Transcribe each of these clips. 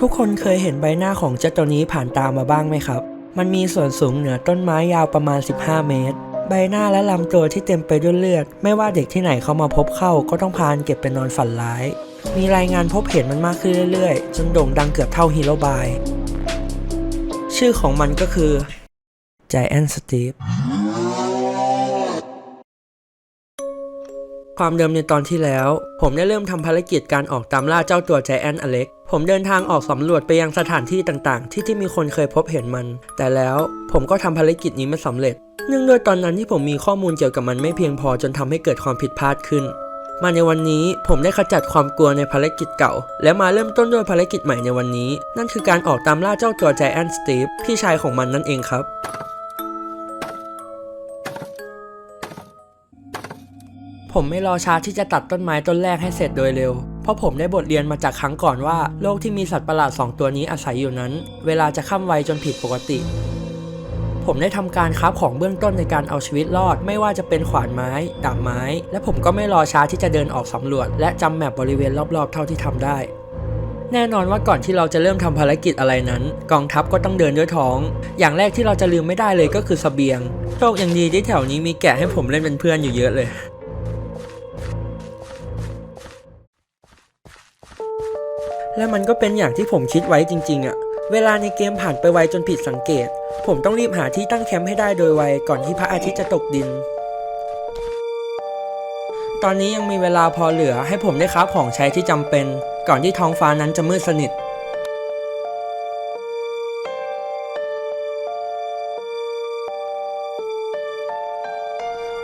ทุกคนเคยเห็นใบหน้าของเจ้าตัวนี้ผ่านตามาบ้างไหมครับ มันมีส่วนสูงเหนือต้นไม้ยาวประมาณ 15 เมตร ใบหน้าและลำตัวที่เต็มไปด้วยเลือด ไม่ว่าเด็กที่ไหนเข้ามาพบเข้าก็ต้องพานเก็บไปนอนฝันร้าย มีรายงานพบเห็นมันมากขึ้นเรื่อยๆ จนโด่งดังเกือบเท่าฮีโร่บาย ชื่อของมันก็คือ Giant Steve ความเดิมในตอนที่แล้ว ผมได้เริ่มทำภารกิจการออกตามล่าเจ้าตัว Giant Alex ผมเดินทางออกสำรวจไปยังสถานที่ต่างๆ ที่ที่มีคนเคยพบเห็นมัน แต่แล้วผมก็ทำภารกิจนี้ไม่สำเร็จ เนื่องด้วยตอนนั้นที่ผมมีข้อมูลเกี่ยวกับมันไม่เพียงพอจนทำให้เกิดความผิดพลาดขึ้น มาในวันนี้ผมได้ขจัดความกลัวในภารกิจเก่า และมาเริ่มต้นด้วยภารกิจใหม่ในวันนี้ นั่นคือการออกตามล่าเจ้าตัว Giant Steve พี่ชายของมันนั่นเองครับ ผมไม่รอช้าที่จะตัดต้นไม้ต้นแรกให้เสร็จโดยเร็ว เพราะผมได้บทเรียนมาจากครั้งก่อนว่าโลกที่มีสัตว์ประหลาด 2 ตัวนี้อาศัยอยู่นั้น เวลาจะข้ามไวจนผิดปกติ ผมได้ทำการคราของเบื้องต้นในการเอาชีวิตรอด ไม่ว่าจะเป็นขวานไม้ดาบไม้ และผมก็ไม่รอช้าที่จะเดินออกสำรวจ และจำแมปบริเวณรอบๆ เท่าที่ทำได้แน่นอนว่าก่อนที่เราจะเริ่มทำภารกิจอะไรนั้น กองทัพก็ต้องเดินด้วยท้อง อย่างแรกที่เราจะลืมไม่ได้เลยก็คือเสบียง โชคยังดีที่แถวนี้มีแกะให้ผมเล่นเป็นเพื่อนอยู่เยอะเลย และมันก็เป็นอย่างที่ผมคิดไว้จริงๆอะเวลาในเกมผ่านไปไวจนผิดสังเกต ผมต้องรีบหาที่ตั้งแคมป์ให้ได้โดยไวก่อนที่พระอาทิตย์จะตกดิน ตอนนี้ยังมีเวลาพอเหลือให้ผมได้คราของใช้ที่จำเป็น ก่อนที่ท้องฟ้านั้นจะมืดสนิท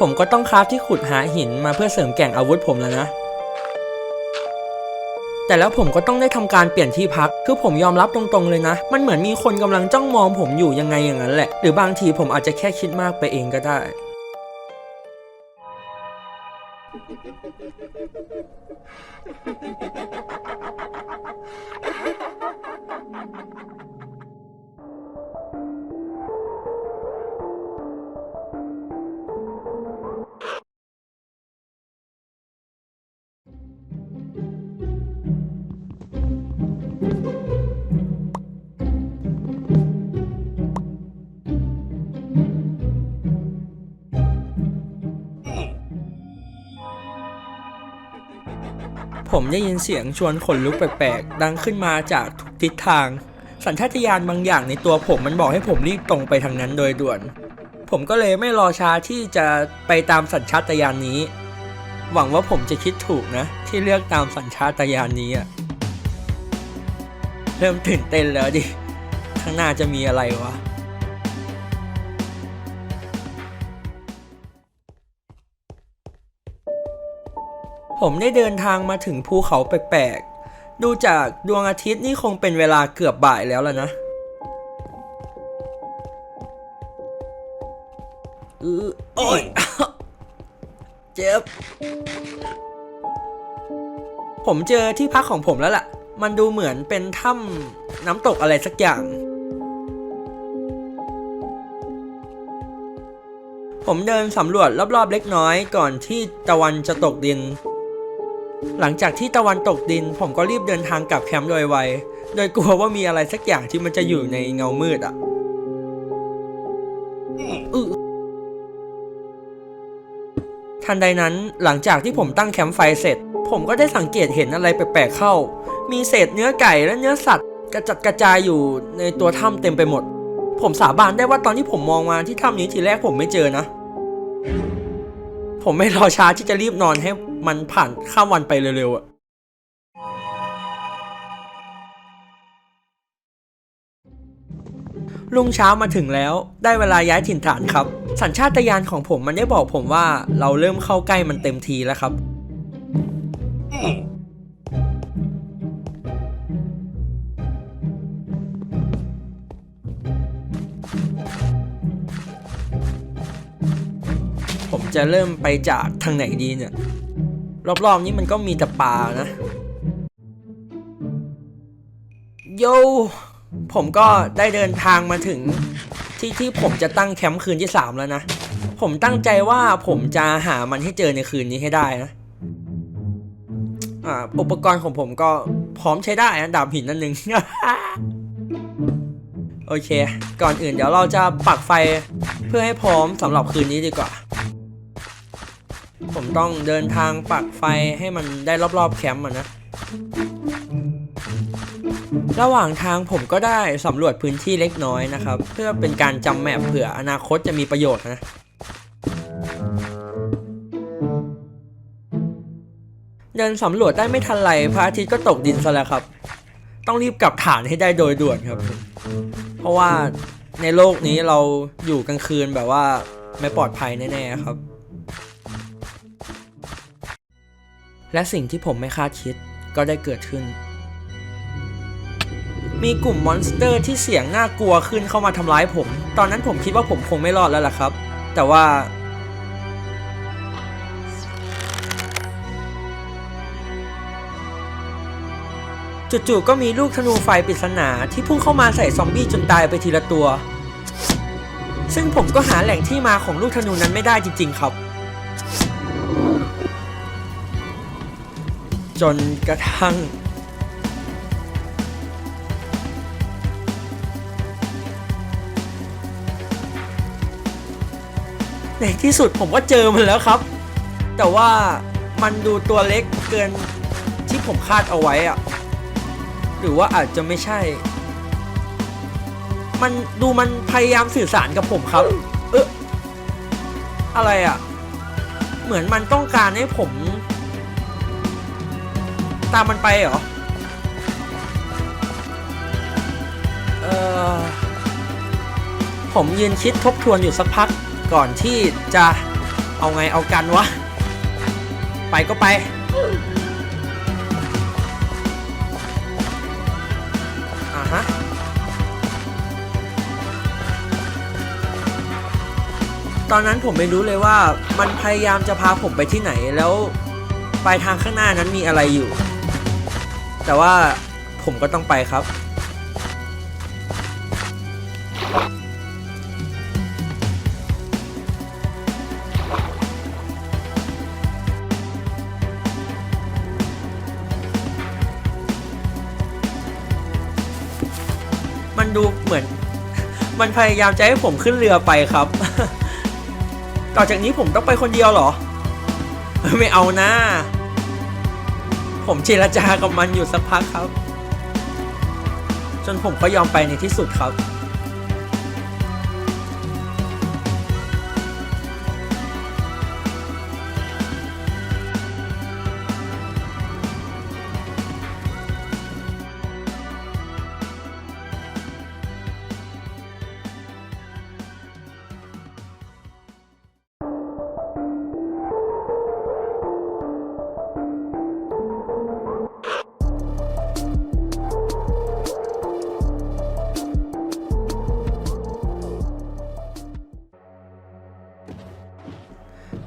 ผมก็ต้องคราฟที่ขุดหาหินมาเพื่อเสริมแก่งอาวุธผมแล้วนะ แต่แล้วผมก็ต้องได้ทำการเปลี่ยนที่พัก คือผมยอมรับตรงๆเลยนะ มันเหมือนมีคนกำลังจ้องมองผมอยู่ยังไงอย่างนั้นแหละ หรือบางทีผมอาจจะแค่คิดมากไปเองก็ได้ ผมได้ยินเสียงชวนขนลุกแปลกๆ ดังขึ้นมาจากทุกทิศทาง สัญชาตญาณบางอย่างในตัวผมมันบอกให้ผมรีบตรงไปทางนั้นโดยด่วน ผมก็เลยไม่รอช้าที่จะไปตามสัญชาตญาณนี้ หวังว่าผมจะคิดถูกนะ ที่เลือกตามสัญชาตญาณนี้อะเริ่มตื่นเต้นแล้วดิ ข้างหน้าจะมีอะไรวะ ผมได้เดินทางมาถึงภูเขาแปลกๆ ดูจากดวงอาทิตย์นี่คงเป็นเวลาเกือบบ่ายแล้วล่ะนะเออโอ้ย เจ็บ ผมเจอที่พักของผมแล้วล่ะ มันดูเหมือนเป็นถ้ำน้ำตกอะไรสักอย่าง ผมเดินสำรวจรอบๆเล็กน้อยก่อนที่ตะวันจะตกดิน หลังจากที่ตะวันตกดิน ผมก็รีบเดินทางกลับแคมป์โดยไว โดยกลัวว่ามีอะไรสักอย่างที่มันจะอยู่ในเงามืดอะทันใดนั้นหลังจากที่ผมตั้งแคมป์ไฟเสร็จ ผมก็ได้สังเกตเห็นอะไรแปลกๆเข้า มีเศษเนื้อไก่และเนื้อสัตว์กระจัดกระจายอยู่ในตัวถ้ำเต็มไปหมด ผมสาบานได้ว่าตอนที่ผมมองมาที่ถ้ำนี้ทีแรกผมไม่เจอนะ ผมไม่รอช้าที่จะรีบนอนให้มันผ่านข้ามวันไปเร็วๆอะลุงเช้ามาถึงแล้ว ได้เวลาย้ายถิ่นฐานครับ สัญชาตญาณของผมมันได้บอกผมว่าเราเริ่มเข้าใกล้มันเต็มทีแล้วครับ จะเริ่มไปจากทางไหนดีเนี่ย รอบๆนี้มันก็มีแต่ป่านะ โย ผมก็ได้เดินทางมาถึงที่ที่ผมจะตั้งแคมป์คืนที่ 3 แล้วนะ ผมตั้งใจว่าผมจะหามันให้เจอในคืนนี้ให้ได้นะอ่าอุปกรณ์ของผมก็พร้อมใช้ได้นะดาบหินนั่นหนึ่งโอเค ก่อนอื่นเดี๋ยวเราจะปักไฟเพื่อให้พร้อมสำหรับคืนนี้ดีกว่า ผมต้องเดินทางปักไฟให้มันได้รอบๆแคมป์อะนะ ระหว่างทางผมก็ได้สำรวจพื้นที่เล็กน้อยนะครับ เพื่อเป็นการจำแมปเผื่ออนาคตจะมีประโยชน์นะเดินสำรวจได้ไม่ทันไรพระอาทิตย์ก็ตกดินซะแล้วครับ ต้องรีบกลับฐานให้ได้โดยด่วนครับ เพราะว่าในโลกนี้เราอยู่กลางคืนแบบว่าไม่ปลอดภัยแน่ๆครับ และสิ่งที่ผมไม่คาดคิดก็ได้เกิดขึ้น มีกลุ่มมอนสเตอร์ที่เสียงน่ากลัวขึ้นเข้ามาทำร้ายผม ตอนนั้นผมคิดว่าผมคงไม่รอดแล้วล่ะครับ แต่ว่าจู่ๆก็มีลูกธนูไฟปริศนาที่พุ่งเข้ามาใส่ซอมบี้จนตายไปทีละตัว ซึ่งผมก็หาแหล่งที่มาของลูกธนูนั้นไม่ได้จริง ๆ ครับ จนกระทั่ง ในที่สุดผมก็เจอมันแล้วครับ แต่ว่ามันดูตัวเล็กเกินที่ผมคาดเอาไว้อะหรือว่าอาจจะไม่ใช่ มันดูมันพยายามสื่อสารกับผมครับ เอออะไรอะเหมือนมันต้องการให้ผมามมันไปเหรอ เออผมยืนคิดทบทวนอยู่สักพักก่อนที่จะเอาไงเอากันวะ ไปก็ไป อ่าฮะ ตอนนั้นผมไม่รู้เลยว่ามันพยายามจะพาผมไปที่ไหนแล้วปลายทางข้างหน้านั้นมีอะไรอยู่ แต่ว่าผมก็ต้องไปครับ มันดูเหมือน มันพยายามจะให้ผมขึ้นเรือไปครับ ต่อจากนี้ผมต้องไปคนเดียวเหรอ ไม่เอานะ ผมเจรจากับมันอยู่สักพักครับ จนผมก็ยอมไปในที่สุดครับ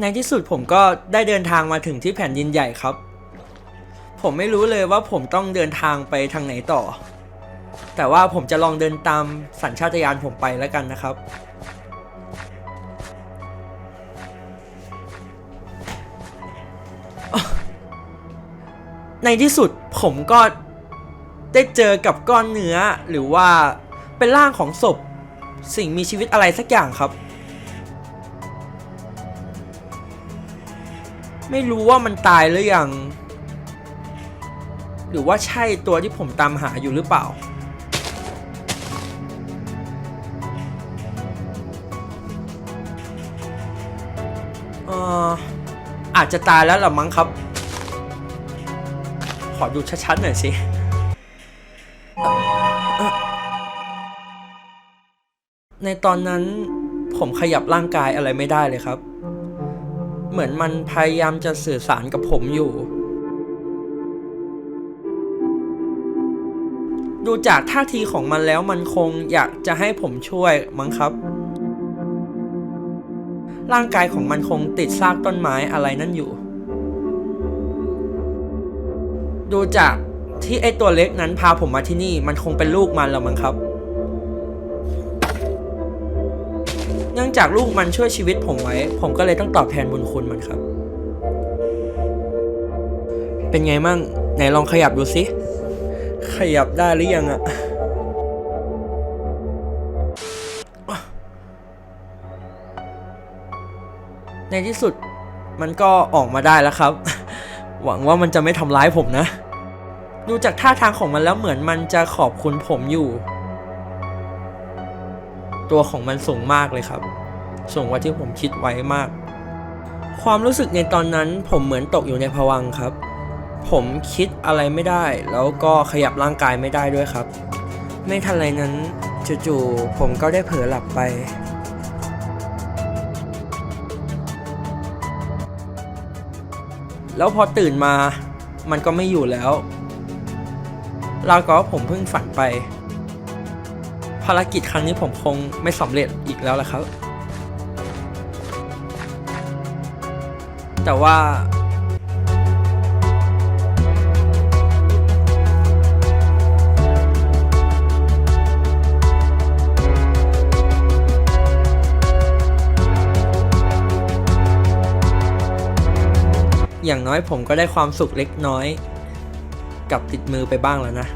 ในที่สุดผมก็ได้เดินทางมาถึงที่แผ่นดินใหญ่ครับ ผมไม่รู้เลยว่าผมต้องเดินทางไปทางไหนต่อ แต่ว่าผมจะลองเดินตามสัญชาตญาณผมไปแล้วกันนะครับ ในที่สุดผมก็ได้เจอกับก้อนเนื้อหรือว่าเป็นร่างของศพ สิ่งมีชีวิตอะไรสักอย่างครับ ไม่รู้ว่ามันตายหรือยัง หรือว่าใช่ตัวที่ผมตามหาอยู่หรือเปล่า เอ่อ อาจจะตายแล้วหรอมั้งครับ ขอดูชัดๆหน่อยสิในตอนนั้นผมขยับร่างกายอะไรไม่ได้เลยครับ เหมือนมันพยายามจะสื่อสารกับผมอยู่ ดูจากท่าทีของมันแล้วมันคงอยากจะให้ผมช่วยมั้งครับ ร่างกายของมันคงติดซากต้นไม้อะไรนั่นอยู่ ดูจากที่ไอตัวเล็กนั้นพาผมมาที่นี่มันคงเป็นลูกมันแล้วมั้งครับ เนื่องจากลูกมันช่วยชีวิตผมไว้ ผมก็เลยต้องตอบแทนบุญคุณมันครับ เป็นไงมั่งไหนลองขยับดูสิ ขยับได้หรือยังอะในที่สุดมันก็ออกมาได้แล้วครับ หวังว่ามันจะไม่ทำร้ายผมนะ ดูจากท่าทางของมันแล้วเหมือนมันจะขอบคุณผมอยู่ ตัวของมันสูงมากเลยครับ สูงกว่าที่ผมคิดไว้มาก ความรู้สึกในตอนนั้นผมเหมือนตกอยู่ในภวังครับ ผมคิดอะไรไม่ได้ แล้วก็ขยับร่างกายไม่ได้ด้วยครับ ไม่ทันไรนั้นจู่ๆผมก็ได้เผลอหลับไปแล้วพอตื่นมามันก็ไม่อยู่แล้ว เรากับว่าผมเพิ่งฝันไป ภารกิจครั้งนี้ผมคงไม่สำเร็จอีกแล้วละครับ แต่ว่าอย่างน้อยผมก็ได้ความสุขเล็กน้อย กับติดมือไปบ้างแล้วนะ